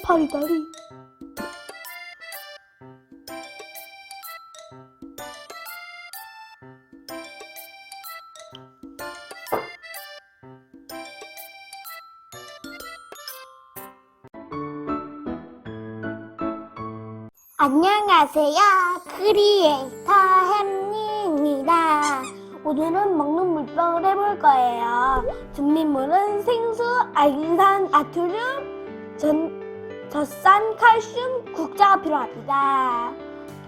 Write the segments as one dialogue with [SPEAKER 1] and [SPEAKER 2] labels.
[SPEAKER 1] 해파리 다리. 안녕하세요. 크리에이터 햄리입니다. 오늘은 먹는 물병을 해볼 거예요. 준비물은 생수, 알산, 아투륨, 전, 젖산, 칼슘, 국자가 필요합니다.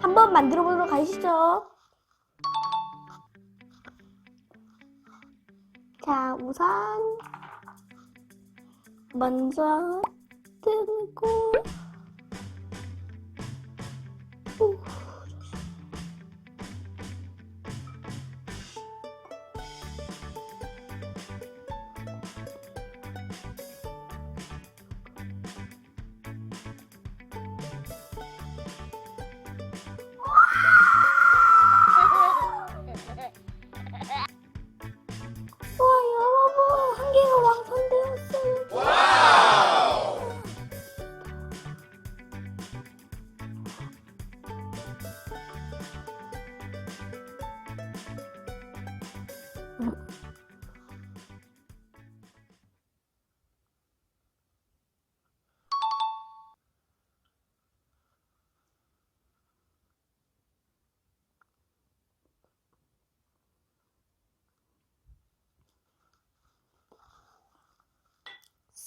[SPEAKER 1] 한번 만들어 보도록 하시죠. 자, 우선 먼저 뜨고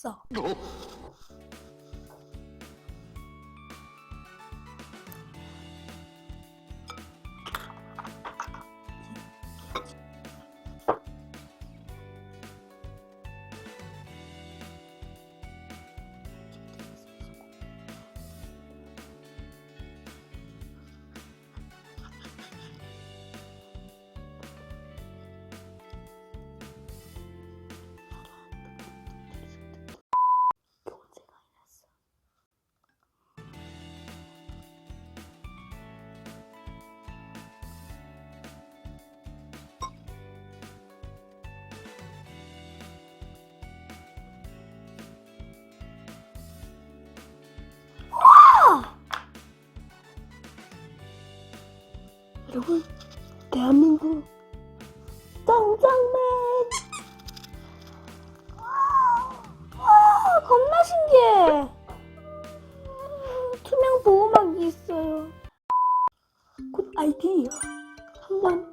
[SPEAKER 1] そう。 여러분, 대한민국 짱짱맨! 와, 겁나 신기해! 음, 투명 보호막이 있어요. 굿 아이디어. 한번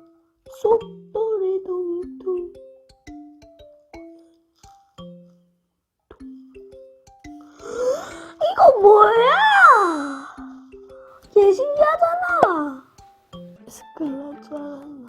[SPEAKER 1] 쏙 노래 동동. 이거 뭐야? 是个老渣。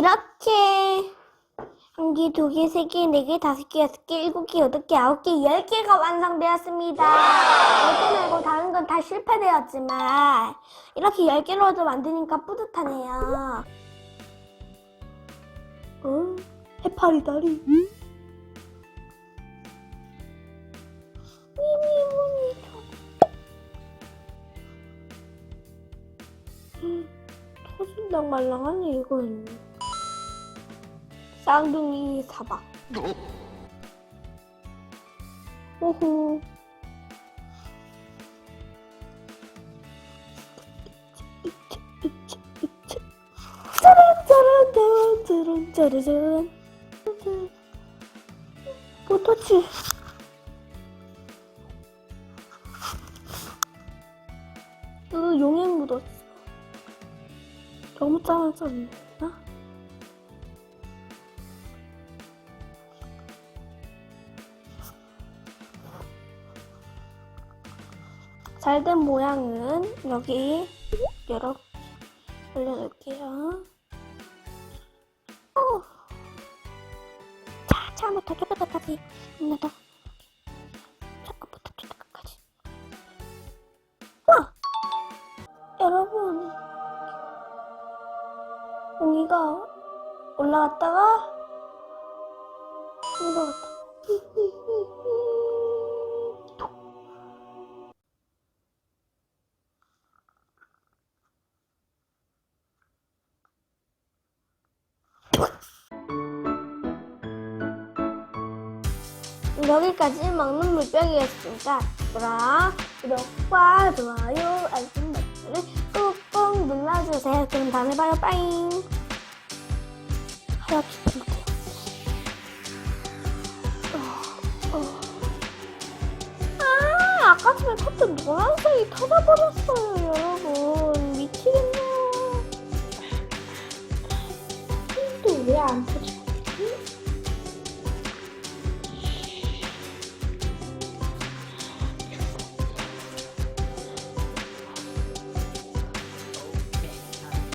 [SPEAKER 1] 이렇게 한 개, 두 개, 세 개, 네 개, 다섯 개, 여섯 개, 일곱 개, 여덟 개, 아홉 개, 열 개가 완성되었습니다. 열개 말고 다른 건 다 실패되었지만 이렇게 열 개로도 만드니까 뿌듯하네요. 어? 해파리 다리. 미미미미 음, 터진당 말랑하네 이건 쌍둥이 사박 오호. 짜란 짜란 짜란 짜란 포토치. 으, 용액 묻었어. 너무 짜증 잘 된 모양은 여기 이렇게 올려놓을게요. 어, 초반부터 초반까지 입니다. 잠깐부터 초반까지. 와! 여러분, 웅이가 올라갔다가 올라갔다. 여기까지 먹는 물병이었습니다. 그럼 구독과 좋아요, 알림 버튼을 꾹꾹 눌러주세요. 그럼 다음에 봐요. 빠잉. 하얗게 볼게요. 어, 어. 아, 아까 전에 탔던 노란색이 터져버렸어요, 여러분. 미치겠네요.
[SPEAKER 2] 또 왜 안 터져?